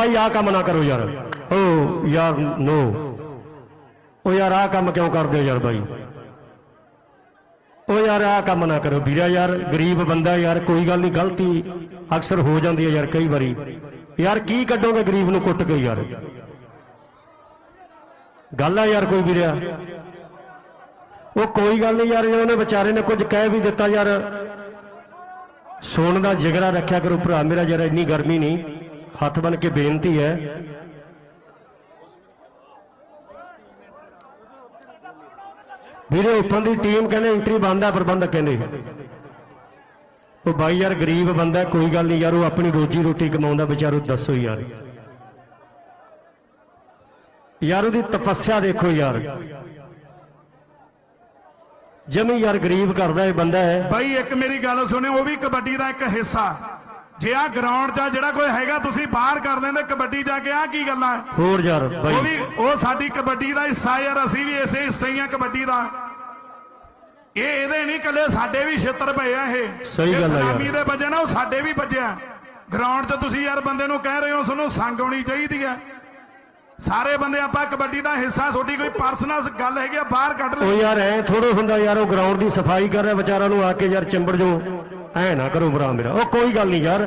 ਬਾਈ ਆਹ ਕੰਮ ਨਾ ਕਰੋ ਯਾਰ। ਓ ਯਾਰ, ਨੋ। ਓ ਯਾਰ, ਆਹ ਕੰਮ ਕਿਉਂ ਕਰਦੇ ਹੋ ਯਾਰ ਬਾਈ ਓ ਯਾਰ, ਆਹ ਕੰਮ ਨਾ ਕਰੋ। ਵੀਰਾ ਯਾਰ, ਗਰੀਬ ਬੰਦਾ ਯਾਰ, ਕੋਈ ਗੱਲ ਨਹੀਂ ਗਲਤੀ ਅਕਸਰ ਹੋ ਜਾਂਦੀ ਹੈ ਯਾਰ ਕਈ ਵਾਰੀ। ਯਾਰ, ਕੀ ਕੱਢੋਗੇ ਗਰੀਬ ਨੂੰ ਕੁੱਟ ਕੇ ਯਾਰ? ਗੱਲ ਆ ਯਾਰ ਕੋਈ ਵੀਰਿਆ। ਉਹ ਕੋਈ ਗੱਲ ਨਹੀਂ ਯਾਰ ਜੇ ਉਹਨੇ ਵਿਚਾਰੇ ਨੇ ਕੁਝ ਕਹਿ ਵੀ ਦਿੱਤਾ ਯਾਰ। ਸੋਨ ਦਾ ਜਿਗਰਾ ਰੱਖਿਆ ਕਰੋ ਭਰਾ ਮੇਰਾ ਯਾਰ ਇੰਨੀ ਗਰਮੀ ਨਹੀਂ ਹੱਥ ਬਨ ਕੇ ਬੇਨਤੀ ਹੈ। ਵੀਰੇ ਉੱਪਰ ਦੀ ਟੀਮ ਕਹਿੰਦੇ ਐਂਟਰੀ ਬੰਦ ਆ, ਪ੍ਰਬੰਧਕ ਕਹਿੰਦੇ। ਉਹ ਬਾਈ ਯਾਰ, ਗਰੀਬ ਬੰਦਾ, ਕੋਈ ਗੱਲ ਨਹੀਂ ਯਾਰ, ਉਹ ਆਪਣੀ ਰੋਜੀ ਰੋਟੀ ਕਮਾਉਂਦਾ, ਵਿਚਾਰੋ, ਦੱਸੋ ਯਾਰ। ਯਾਰ, ਉਹਦੀ ਤਪੱਸਿਆ ਦੇਖੋ ਯਾਰ। ਜਮੀ ਯਾਰ ਗਰੀਬ ਕਰਦਾ ਇਹ ਬੰਦਾ ਹੈ। ਬਾਈ, ਇੱਕ ਮੇਰੀ ਗੱਲ ਸੁਣਿਓ, ਉਹ ਵੀ ਕਬੱਡੀ ਦਾ ਇੱਕ ਹਿੱਸਾ। ਜੇ ਆ ਗਰਾਊਂਡ 'ਚ ਜਿਹੜਾ ਕੋਈ ਹੈਗਾ ਤੁਸੀਂ ਬਾਹਰ ਕਰ ਦਿੰਦੇ ਕਬੱਡੀ ਜਾ ਕੇ ਆ ਕੀ ਗੱਲਾਂ? ਹੋਰ ਯਾਰ ਉਹ ਬਾਈ। ਵੀ ਉਹ ਸਾਡੀ ਕਬੱਡੀ ਦਾ ਹਿੱਸਾ ਯਾਰ ਅਸੀਂ ਵੀ ਇਸੇ ਹਿੱਸੇ ਹੀ ਆ ਕਬੱਡੀ ਦਾ। ਇਹ ਇਹਦੇ ਨਹੀਂ ਕੱਲੇ ਸਾਡੇ ਵੀ ਛਿੱਤਰ ਪਏ ਆ ਇਹ। ਸਹੀ ਗੱਲ ਆ ਯਾਰ। ਦੇ ਵੱਜੇ ਨਾ ਉਹ ਸਾਡੇ ਵੀ ਵੱਜਿਆ। ਗਰਾਊਂਡ 'ਚ ਤੁਸੀਂ ਯਾਰ ਬੰਦੇ ਨੂੰ ਕਹਿ ਰਹੇ ਹੋ ਤੁਹਾਨੂੰ ਸੰਗ ਆਉਣੀ ਚਾਹੀਦੀ ਆ। ਸਾਰੇ ਬੰਦੇ ਆਪਾਂ ਕਬੱਡੀ ਦਾ ਹਿੱਸਾ ਤੁਹਾਡੀ ਕੋਈ ਪਰਸਨਲ ਗੱਲ ਹੈਗੀ ਆ ਬਾਹਰ ਕੱਢ ਉਹ ਲੈ ਯਾਰ ਐ ਥੋੜੋ ਹੁੰਦਾ ਯਾਰ ਉਹ ਗਰਾਊਂਡ ਦੀ ਸਫ਼ਾਈ ਕਰ ਰਿਹਾ ਵਿਚਾਰਾ ਨੂੰ ਆ ਕੇ ਯਾਰ ਚਿੰਬੜ ਜੋ ਐ ਨਾ ਕਰੋ ਭਰਾ ਮੇਰਾ। ਉਹ ਕੋਈ ਗੱਲ ਨਹੀਂ ਯਾਰ।